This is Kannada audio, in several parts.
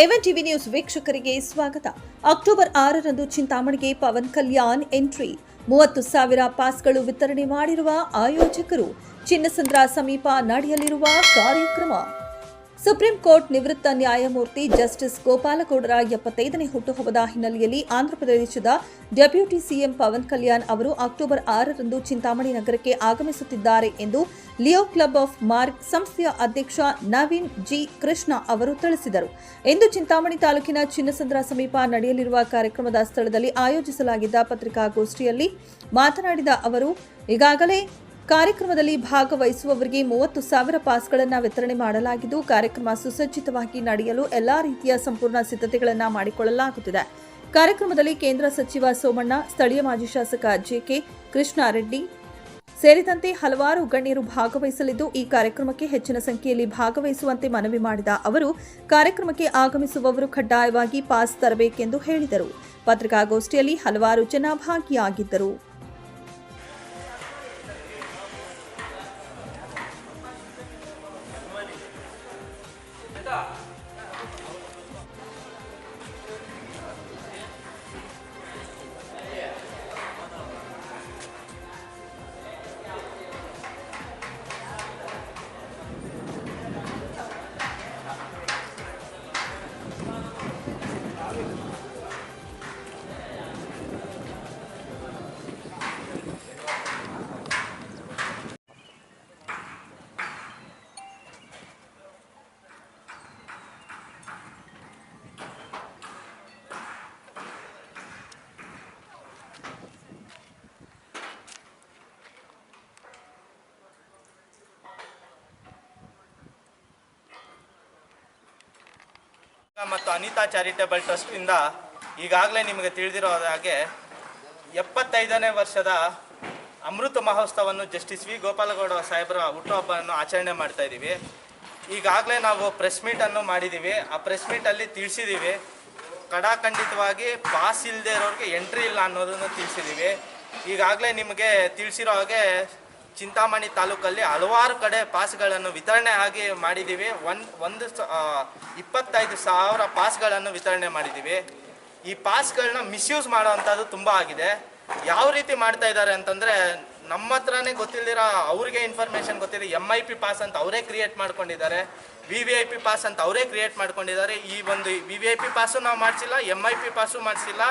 ಎವನ್ ಟಿವಿ ನ್ಯೂಸ್ ವೀಕ್ಷಕರಿಗೆ ಸ್ವಾಗತ. ಅಕ್ಟೋಬರ್ ಆರರಂದು ಚಿಂತಾಮಣಿಗೆ ಪವನ್ ಕಲ್ಯಾಣ್ ಎಂಟ್ರಿ. ಮೂವತ್ತು ಸಾವಿರ ಪಾಸ್ಗಳು ವಿತರಣೆ ಮಾಡಿರುವ ಆಯೋಜಕರು ಚಿನ್ನಸಂದ್ರ ಸಮೀಪ ನಡೆಯಲಿರುವ ಕಾರ್ಯಕ್ರಮ. ಸುಪ್ರೀಂ ಕೋರ್ಟ್ ನಿವೃತ್ತ ನ್ಯಾಯಮೂರ್ತಿ ಜಸ್ಟಿಸ್ ಗೋಪಾಲಗೌಡರ ಎಪ್ಪತ್ತೈದನೇ ಹುಟ್ಟುಹಬ್ಬದ ಹಿನ್ನೆಲೆಯಲ್ಲಿ ಆಂಧ್ರಪ್ರದೇಶದ ಡೆಪ್ಯೂಟಿ ಸಿಎಂ ಪವನ್ ಕಲ್ಯಾಣ್ ಅವರು ಅಕ್ಟೋಬರ್ ಆರರಂದು ಚಿಂತಾಮಣಿ ನಗರಕ್ಕೆ ಆಗಮಿಸುತ್ತಿದ್ದಾರೆ ಎಂದು ಲಿಯೋ ಕ್ಲಬ್ ಆಫ್ ಮಾರ್ಕ್ ಸಂಸ್ಥೆಯ ಅಧ್ಯಕ್ಷ ನವೀನ್ ಜಿ ಕೃಷ್ಣ ಅವರು ತಿಳಿಸಿದರು. ಇಂದು ಚಿಂತಾಮಣಿ ತಾಲೂಕಿನ ಚಿನ್ನಸಂದ್ರ ಸಮೀಪ ನಡೆಯಲಿರುವ ಕಾರ್ಯಕ್ರಮದ ಸ್ಥಳದಲ್ಲಿ ಆಯೋಜಿಸಲಾಗಿದ್ದ ಪತ್ರಿಕಾಗೋಷ್ಠಿಯಲ್ಲಿ ಮಾತನಾಡಿದ ಅವರು, ಈಗಾಗಲೇ ಕಾರ್ಯಕ್ರಮದಲ್ಲಿ ಭಾಗವಹಿಸುವವರಿಗೆ ಮೂವತ್ತು ಸಾವಿರ ಪಾಸ್ಗಳನ್ನು ವಿತರಣೆ ಮಾಡಲಾಗಿದ್ದು, ಕಾರ್ಯಕ್ರಮ ಸುಸಜ್ಜಿತವಾಗಿ ನಡೆಯಲು ಎಲ್ಲಾ ರೀತಿಯ ಸಂಪೂರ್ಣ ಸಿದ್ಧತೆಗಳನ್ನು ಮಾಡಿಕೊಳ್ಳಲಾಗುತ್ತಿದೆ. ಕಾರ್ಯಕ್ರಮದಲ್ಲಿ ಕೇಂದ್ರ ಸಚಿವ ಸೋಮಣ್ಣ, ಸ್ಥಳೀಯ ಮಾಜಿ ಶಾಸಕ ಜೆಕೆ ಕೃಷ್ಣಾರೆಡ್ಡಿ ಸೇರಿದಂತೆ ಹಲವಾರು ಗಣ್ಯರು ಭಾಗವಹಿಸಲಿದ್ದು, ಈ ಕಾರ್ಯಕ್ರಮಕ್ಕೆ ಹೆಚ್ಚಿನ ಸಂಖ್ಯೆಯಲ್ಲಿ ಭಾಗವಹಿಸುವಂತೆ ಮನವಿ ಮಾಡಿದ ಅವರು, ಕಾರ್ಯಕ್ರಮಕ್ಕೆ ಆಗಮಿಸುವವರು ಕಡ್ಡಾಯವಾಗಿ ಪಾಸ್ ತರಬೇಕೆಂದು ಹೇಳಿದರು. ಪತ್ರಿಕಾಗೋಷ್ಠಿಯಲ್ಲಿ ಹಲವಾರು ಜನ ಭಾಗಿಯಾಗಿದ್ದರು ಮತ್ತು ಅನಿತಾ ಚಾರಿಟೇಬಲ್ ಟ್ರಸ್ಟಿಂದ ಈಗಾಗಲೇ ನಿಮಗೆ ತಿಳಿದಿರೋ ಹಾಗೆ ಎಪ್ಪತ್ತೈದನೇ ವರ್ಷದ ಅಮೃತ ಮಹೋತ್ಸವವನ್ನು ಜಸ್ಟಿಸ್ ವಿ ಗೋಪಾಲಗೌಡ ಸಾಹೇಬರ ಹುಟ್ಟುಹಬ್ಬವನ್ನು ಆಚರಣೆ ಮಾಡ್ತಾ ಇದ್ದೀವಿ. ಈಗಾಗಲೇ ನಾವು ಪ್ರೆಸ್ ಮೀಟನ್ನು ಮಾಡಿದ್ದೀವಿ. ಆ ಪ್ರೆಸ್ ಮೀಟಲ್ಲಿ ತಿಳಿಸಿದ್ದೀವಿ. ಕಡಾಖಂಡಿತವಾಗಿ ಪಾಸ್ ಇಲ್ಲದೆ ಇರೋರಿಗೆ ಎಂಟ್ರಿ ಇಲ್ಲ ಅನ್ನೋದನ್ನು ತಿಳಿಸಿದ್ದೀವಿ. ಈಗಾಗಲೇ ನಿಮಗೆ ತಿಳಿಸಿರೋ ಹಾಗೆ ಚಿಂತಾಮಣಿ ತಾಲೂಕಲ್ಲಿ ಹಲವಾರು ಕಡೆ ಪಾಸ್ಗಳನ್ನು ವಿತರಣೆ ಆಗಿ ಮಾಡಿದ್ದೀವಿ. ಒನ್ ಒಂದು ಇಪ್ಪತ್ತೈದು ಸಾವಿರ ಪಾಸ್ಗಳನ್ನು ವಿತರಣೆ ಮಾಡಿದ್ದೀವಿ. ಈ ಪಾಸ್ಗಳನ್ನ ಮಿಸ್ಯೂಸ್ ಮಾಡೋವಂಥದ್ದು ತುಂಬ ಆಗಿದೆ. ಯಾವ ರೀತಿ ಮಾಡ್ತಾ ಇದ್ದಾರೆ ಅಂತಂದರೆ, ನಮ್ಮ ಹತ್ರನೇ ಗೊತ್ತಿಲ್ಲದಿರೋ ಅವ್ರಿಗೆ ಇನ್ಫಾರ್ಮೇಷನ್ ಗೊತ್ತಿದೆ ಎಂ ಐ ಪಿ ಪಾಸ್ ಅಂತ ಅವರೇ ಕ್ರಿಯೇಟ್ ಮಾಡ್ಕೊಂಡಿದ್ದಾರೆ. V V I P pass ಅಂತ ಅವರೇ ಕ್ರಿಯೇಟ್ ಮಾಡ್ಕೊಂಡಿದ್ದಾರೆ. ಈ ಒಂದು V V I P pass ನಾವು ಮಾಡಿಸಿಲ್ಲ ಎಂ ಐ ಪಿ ಪಾಸು ಮಾಡಿಸಿಲ್ಲ.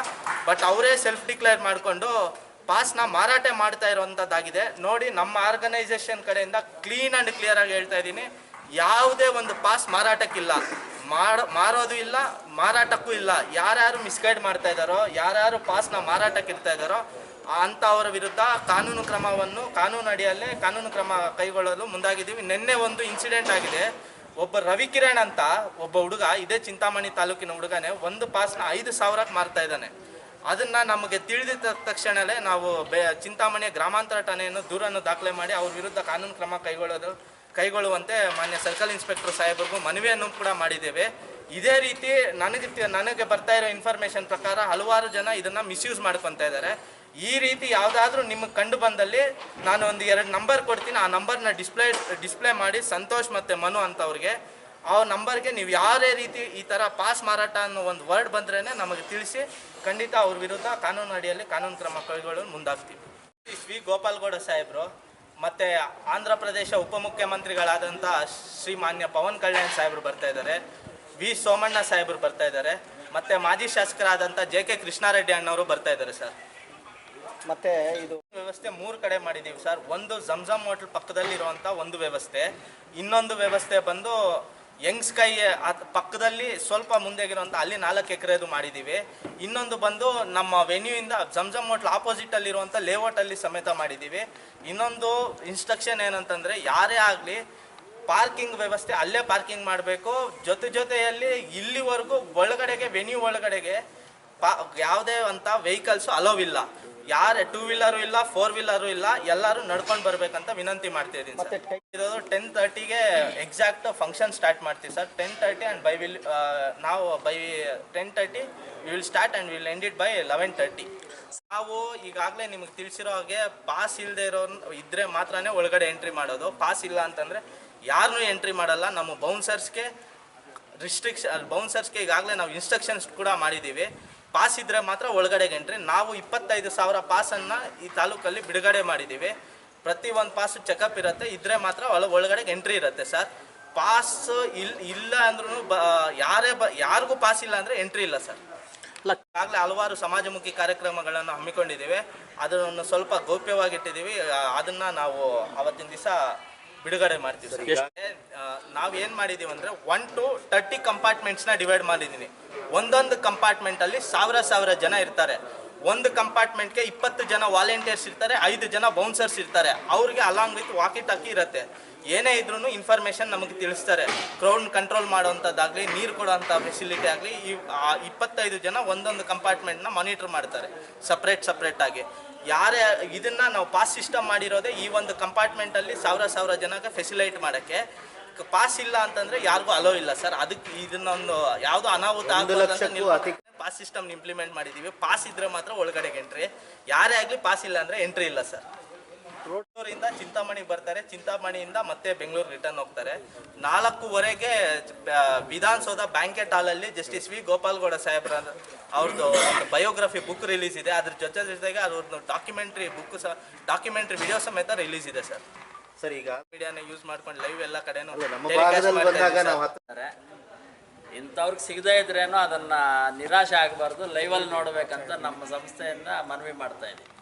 ಬಟ್ ಅವರೇ ಸೆಲ್ಫ್ ಡಿಕ್ಲೇರ್ ಮಾಡಿಕೊಂಡು ಪಾಸ್ನ ಮಾರಾಟ ಮಾಡ್ತಾ ಇರುವಂಥದ್ದಾಗಿದೆ ನೋಡಿ, ನಮ್ಮ ಆರ್ಗನೈಸೇಷನ್ ಕಡೆಯಿಂದ ಕ್ಲೀನ್ ಆ್ಯಂಡ್ ಕ್ಲಿಯರ್ ಆಗಿ ಹೇಳ್ತಾ ಇದ್ದೀನಿ. ಯಾವುದೇ ಒಂದು ಪಾಸ್ ಮಾರಾಟಕ್ಕಿಲ್ಲ. ಮಾಡ, ಮಾರೋದು ಇಲ್ಲ, ಮಾರಾಟಕ್ಕೂ ಇಲ್ಲ. ಯಾರ್ಯಾರು ಮಿಸ್ಗೈಡ್ ಮಾಡ್ತಾ ಇದ್ದಾರೋ, ಯಾರ್ಯಾರು ಪಾಸ್ನ ಮಾರಾಟಕ್ಕೆ ಇರ್ತಾ ಇದ್ದಾರೋ ಅಂಥವರ ವಿರುದ್ಧ ಕಾನೂನು ಕ್ರಮವನ್ನು, ಕಾನೂನು ಅಡಿಯಲ್ಲೇ ಕಾನೂನು ಕ್ರಮ ಕೈಗೊಳ್ಳಲು ಮುಂದಾಗಿದ್ದೀವಿ. ನಿನ್ನೆ ಒಂದು ಇನ್ಸಿಡೆಂಟ್ ಆಗಿದೆ. ಒಬ್ಬ ರವಿಕಿರಣ್ ಅಂತ ಒಬ್ಬ ಹುಡುಗ, ಇದೇ ಚಿಂತಾಮಣಿ ತಾಲೂಕಿನ ಹುಡುಗನೇ, ಒಂದು ಪಾಸ್ನ ಐದು ಸಾವಿರಕ್ಕೆ ಮಾರ್ತಾ ಇದ್ದಾನೆ. ಅದನ್ನ ನಮಗೆ ತಿಳಿದ ತಕ್ಷಣವೇ ನಾವು ಬೆ ಚಿಂತಾಮಣಿ ಗ್ರಾಮಾಂತರ ಠಾಣೆಯನ್ನು ದೂರನ್ನು ದಾಖಲೆ ಮಾಡಿ ಅವ್ರ ವಿರುದ್ಧ ಕಾನೂನು ಕ್ರಮ ಕೈಗೊಳ್ಳೋದು ಕೈಗೊಳ್ಳುವಂತೆ ಮಾನ್ಯ ಸರ್ಕಲ್ ಇನ್ಸ್ಪೆಕ್ಟರ್ ಸಾಹೇಬರಿಗೂ ಮನವಿಯನ್ನು ಕೂಡ ಮಾಡಿದ್ದೇವೆ. ಇದೇ ರೀತಿ ನನಗೆ ನನಗೆ ಬರ್ತಾ ಇರೋ ಇನ್ಫಾರ್ಮೇಷನ್ ಪ್ರಕಾರ ಹಲವಾರು ಜನ ಇದನ್ನು ಮಿಸ್ಯೂಸ್ ಮಾಡ್ಕೊತಾ ಇದ್ದಾರೆ. ಈ ರೀತಿ ಯಾವುದಾದ್ರೂ ನಿಮಗೆ ಕಂಡು ಬಂದಲ್ಲಿ ನಾನು ಒಂದು ಎರಡು ನಂಬರ್ ಕೊಡ್ತೀನಿ. ಆ ನಂಬರ್ನ ಡಿಸ್ಪ್ಲೇ ಡಿಸ್ಪ್ಲೇ ಮಾಡಿ ಸಂತೋಷ್ ಮತ್ತು ಮನು ಅಂತವ್ರಿಗೆ ಆ ನಂಬರ್ಗೆ ನೀವು ಯಾವುದೇ ರೀತಿ ಈ ಥರ ಪಾಸ್ ಮಾರಾಟ ಅನ್ನೋ ಒಂದು ವರ್ಡ್ ಬಂದ್ರೇ ನಮಗೆ ತಿಳಿಸಿ ಖಂಡಿತ ಅವ್ರ ವಿರುದ್ಧ ಕಾನೂನು ಅಡಿಯಲ್ಲಿ ಕಾನೂನು ಕ್ರಮ ಕೈಗೊಳ್ಳಲು ಮುಂದಾಗ್ತೀವಿ. ಶ್ರೀ ಗೋಪಾಲ್ಗೌಡ ಸಾಹೇಬರು ಮತ್ತು ಆಂಧ್ರ ಪ್ರದೇಶ ಉಪಮುಖ್ಯಮಂತ್ರಿಗಳಾದಂಥ ಶ್ರೀ ಮಾನ್ಯ ಪವನ್ ಕಲ್ಯಾಣ್ ಸಾಹೇಬರು ಬರ್ತಾ ಇದ್ದಾರೆ ವಿ ಸೋಮಣ್ಣ ಸಾಹೇಬರು ಬರ್ತಾ ಇದ್ದಾರೆ ಮತ್ತು ಮಾಜಿ ಶಾಸಕರಾದಂಥ ಜೆ ಕೆ ಕೃಷ್ಣಾರೆಡ್ಡಿ ಅಣ್ಣವರು ಬರ್ತಾ ಇದ್ದಾರೆ ಸರ್. ಮತ್ತೆ ಇದು ವ್ಯವಸ್ಥೆ ಮೂರು ಕಡೆ ಮಾಡಿದ್ದೀವಿ ಸರ್. ಒಂದು ಜಮ್ಜಮ್ ಹೋಟ್ಲ್ ಪಕ್ಕದಲ್ಲಿರುವಂಥ ಒಂದು ವ್ಯವಸ್ಥೆ ಇನ್ನೊಂದು ವ್ಯವಸ್ಥೆ ಬಂದು ಯಂಗ್ ಸ್ಕೈ ಅದ್ ಪಕ್ಕದಲ್ಲಿ ಸ್ವಲ್ಪ ಮುಂದೆಗಿರುವಂಥ ಅಲ್ಲಿ ನಾಲ್ಕು ಎಕರೆದು ಮಾಡಿದ್ದೀವಿ ಇನ್ನೊಂದು ಬಂದು ನಮ್ಮ ವೆನ್ಯೂಯಿಂದ ಜಮ್ಜಮ್ ಹೋಟ್ಲ್ ಆಪೋಸಿಟಲ್ಲಿರುವಂಥ ಲೇಔಟಲ್ಲಿ ಸಮೇತ ಮಾಡಿದ್ದೀವಿ ಇನ್ನೊಂದು ಇನ್ಸ್ಟ್ರಕ್ಷನ್ ಏನಂತಂದರೆ ಯಾರೇ ಆಗಲಿ ಪಾರ್ಕಿಂಗ್ ವ್ಯವಸ್ಥೆ ಅಲ್ಲೇ ಪಾರ್ಕಿಂಗ್ ಮಾಡಬೇಕು. ಜೊತೆ ಜೊತೆಯಲ್ಲಿ ಇಲ್ಲಿವರೆಗೂ ಒಳಗಡೆಗೆ ವೆನ್ಯೂ ಒಳಗಡೆಗೆ ಪಾ ಯಾವುದೇ ಅಂತ ವೆಹಿಕಲ್ಸು ಅಲೋವಿಲ್ಲ ಯಾರೇ ಟೂ ವೀಲರು ಇಲ್ಲ ಫೋರ್ ವೀಲರು ಇಲ್ಲ ಎಲ್ಲರೂ ನಡ್ಕೊಂಡು ಬರ್ಬೇಕಂತ ವಿನಂತಿ ಮಾಡ್ತಾ ಇದ್ದೀನಿ ಮತ್ತೆ ಸರ್ ಇದು ಟೆನ್ ತರ್ಟಿಗೆ ಎಕ್ಸಾಕ್ಟ್ ಫಂಕ್ಷನ್ ಸ್ಟಾರ್ಟ್ ಮಾಡ್ತೀವಿ sir ten thirty and by will ನಾವು by ten thirty will start and will end it by eleven thirty ನಾವು ಈಗಾಗಲೇ ನಿಮಗೆ ತಿಳಿಸಿರೋ ಹಾಗೆ ಪಾಸ್ ಇಲ್ಲದೆ ಇರೋ ಇದ್ರೆ ಮಾತ್ರನೇ ಒಳಗಡೆ ಎಂಟ್ರಿ ಮಾಡೋದು. ಪಾಸ್ ಇಲ್ಲ ಅಂತಂದರೆ ಯಾರನ್ನೂ ಎಂಟ್ರಿ ಮಾಡಲ್ಲ. ನಮ್ಮ ಬೌನ್ಸರ್ಸ್ಗೆ ರಿಸ್ಟ್ರಿಕ್ಷನ್ ಬೌನ್ಸರ್ಸ್ಗೆ ಈಗಾಗಲೇ ನಾವು ಇನ್ಸ್ಟ್ರಕ್ಷನ್ಸ್ ಕೂಡ ಮಾಡಿದ್ದೀವಿ ಪಾಸ್ ಇದ್ದರೆ ಮಾತ್ರ ಒಳಗಡೆಗೆ ಎಂಟ್ರಿ ನಾವು ಇಪ್ಪತ್ತೈದು ಸಾವಿರ ಪಾಸನ್ನು ಈ ತಾಲೂಕಲ್ಲಿ ಬಿಡುಗಡೆ ಮಾಡಿದ್ದೀವಿ ಪ್ರತಿ ಒಂದು ಪಾಸ್ ಚೆಕಪ್ ಇರುತ್ತೆ. ಇದ್ದರೆ ಮಾತ್ರ ಒಳ ಒಳಗಡೆಗೆ ಎಂಟ್ರಿ ಇರುತ್ತೆ ಸರ್. ಪಾಸ್ ಇಲ್ ಇಲ್ಲ ಅಂದ್ರೂ ಬ ಯಾರೇ ಬ ಯಾರಿಗೂ ಪಾಸ್ ಇಲ್ಲ ಅಂದರೆ ಎಂಟ್ರಿ ಇಲ್ಲ ಸರ್. ಆಗಲೇ ಈಗಾಗಲೇ ಹಲವಾರು ಸಮಾಜಮುಖಿ ಕಾರ್ಯಕ್ರಮಗಳನ್ನು ಹಮ್ಮಿಕೊಂಡಿದ್ದೀವಿ ಅದನ್ನು ಸ್ವಲ್ಪ ಗೌಪ್ಯವಾಗಿಟ್ಟಿದ್ದೀವಿ ಅದನ್ನು ನಾವು ಅವತ್ತಿನ ದಿವಸ ಬಿಡುಗಡೆ ಮಾಡ್ತೀವಿ ಸರ್. ನಾವು ಏನು ಮಾಡಿದ್ದೀವಿ ಅಂದರೆ ಒನ್ ಟು ತರ್ಟಿ ಕಂಪಾರ್ಟ್ಮೆಂಟ್ಸ್ನ ಡಿವೈಡ್ ಮಾಡಿದ್ದೀನಿ ಒಂದೊಂದು ಕಂಪಾರ್ಟ್ಮೆಂಟಲ್ಲಿ ಸಾವಿರ ಸಾವಿರ ಜನ ಇರ್ತಾರೆ. ಒಂದು ಕಂಪಾರ್ಟ್ಮೆಂಟ್ಗೆ ಇಪ್ಪತ್ತು ಜನ ವಾಲಂಟಿಯರ್ಸ್ ಇರ್ತಾರೆ, ಐದು ಜನ ಬೌನ್ಸರ್ಸ್ ಇರ್ತಾರೆ. ಅವ್ರಿಗೆ ಅಲಾಂಗ್ ವಿತ್ ವಾಕಿ ಟಾಕಿ ಇರುತ್ತೆ. ಏನೇ ಇದ್ರೂ ಇನ್ಫಾರ್ಮೇಷನ್ ನಮಗೆ ತಿಳಿಸ್ತಾರೆ. ಕ್ರೌಡ್ ಕಂಟ್ರೋಲ್ ಮಾಡುವಂಥದ್ದಾಗಲಿ ನೀರು ಕೊಡುವಂಥ ಫೆಸಿಲಿಟಿ ಆಗಲಿ, ಈ ಇಪ್ಪತ್ತೈದು ಜನ ಒಂದೊಂದು ಕಂಪಾರ್ಟ್ಮೆಂಟ್ನ ಮಾನಿಟರ್ ಮಾಡ್ತಾರೆ. ಸಪ್ರೇಟ್ ಸಪ್ರೇಟ್ ಆಗಿ. ಯಾರೇ, ಇದನ್ನ ನಾವು ಪಾಸ್ ಸಿಸ್ಟಮ್ ಮಾಡಿರೋದೇ ಈ ಒಂದು ಕಂಪಾರ್ಟ್ಮೆಂಟಲ್ಲಿ ಸಾವಿರ ಸಾವಿರ ಜನಕ್ಕೆ ಫೆಸಿಲೈಟ್ ಮಾಡೋಕ್ಕೆ ಪಾಸ್ ಇಲ್ಲ ಅಂತಂದ್ರೆ ಯಾರಿಗೂ ಅಲೋ ಇಲ್ಲ ಸರ್ ಅದಕ್ಕೆ ಇದನ್ನೊಂದು ಯಾವುದೋ ಅನಾಹುತ ಪಾಸ್ ಸಿಸ್ಟಮ್ ಇಂಪ್ಲಿಮೆಂಟ್ ಮಾಡಿದ್ದೀವಿ ಪಾಸ್ ಇದ್ರೆ ಮಾತ್ರ ಒಳಗಡೆಗೆ ಎಂಟ್ರಿ ಯಾರೇ ಆಗಲಿ ಪಾಸ್ ಇಲ್ಲ ಅಂದರೆ ಎಂಟ್ರಿ ಇಲ್ಲ ಸರ್ ರೋಡೂರಿಂದ ಚಿಂತಾಮಣಿ ಬರ್ತಾರೆ. ಚಿಂತಾಮಣಿಯಿಂದ ಮತ್ತೆ ಬೆಂಗಳೂರು ರಿಟರ್ನ್ ಹೋಗ್ತಾರೆ. ನಾಲ್ಕೂವರೆಗೆ ವಿಧಾನಸೌಧ ಬ್ಯಾಂಕೆಟ್ ಹಾಲಲ್ಲಿ ಜಸ್ಟಿಸ್ ವಿ ಗೋಪಾಲ್ಗೌಡ ಸಾಹೇಬ್ರ ಅವ್ರದ್ದು ಬಯೋಗ್ರಫಿ ಬುಕ್ ರಿಲೀಸ್ ಇದೆ. ಅದ್ರ ಜೊತೆ ಜೊತೆಗೆ ಅದ್ರದ್ದು ಡಾಕ್ಯುಮೆಂಟ್ರಿ ಬುಕ್ ಸಹ ಡಾಕ್ಯುಮೆಂಟ್ರಿ ವಿಡಿಯೋ ಸಮೇತ ರಿಲೀಸ್ ಇದೆ ಸರ್ ಸರ್ ಈಗ ಮೀಡಿಯಾನ ಯೂಸ್ ಮಾಡ್ಕೊಂಡು ಲೈವ್ ಎಲ್ಲ ಕಡೆನೂ ನಮ್ಮ ಭಾಗದಲ್ಲಿ ಬಂದಾಗ ನಾವು ಇಂಥವ್ರಿಗೆ ಸಿಗದೇ ಇದ್ರೇನು ಅದನ್ನ ನಿರಾಶೆ ಆಗಬಾರ್ದು ಲೈವಲ್ಲಿ ನೋಡಬೇಕಂತ ನಮ್ಮ ಸಂಸ್ಥೆಯಿಂದ ಮನವಿ ಮಾಡ್ತಾ ಇದ್ದೀವಿ.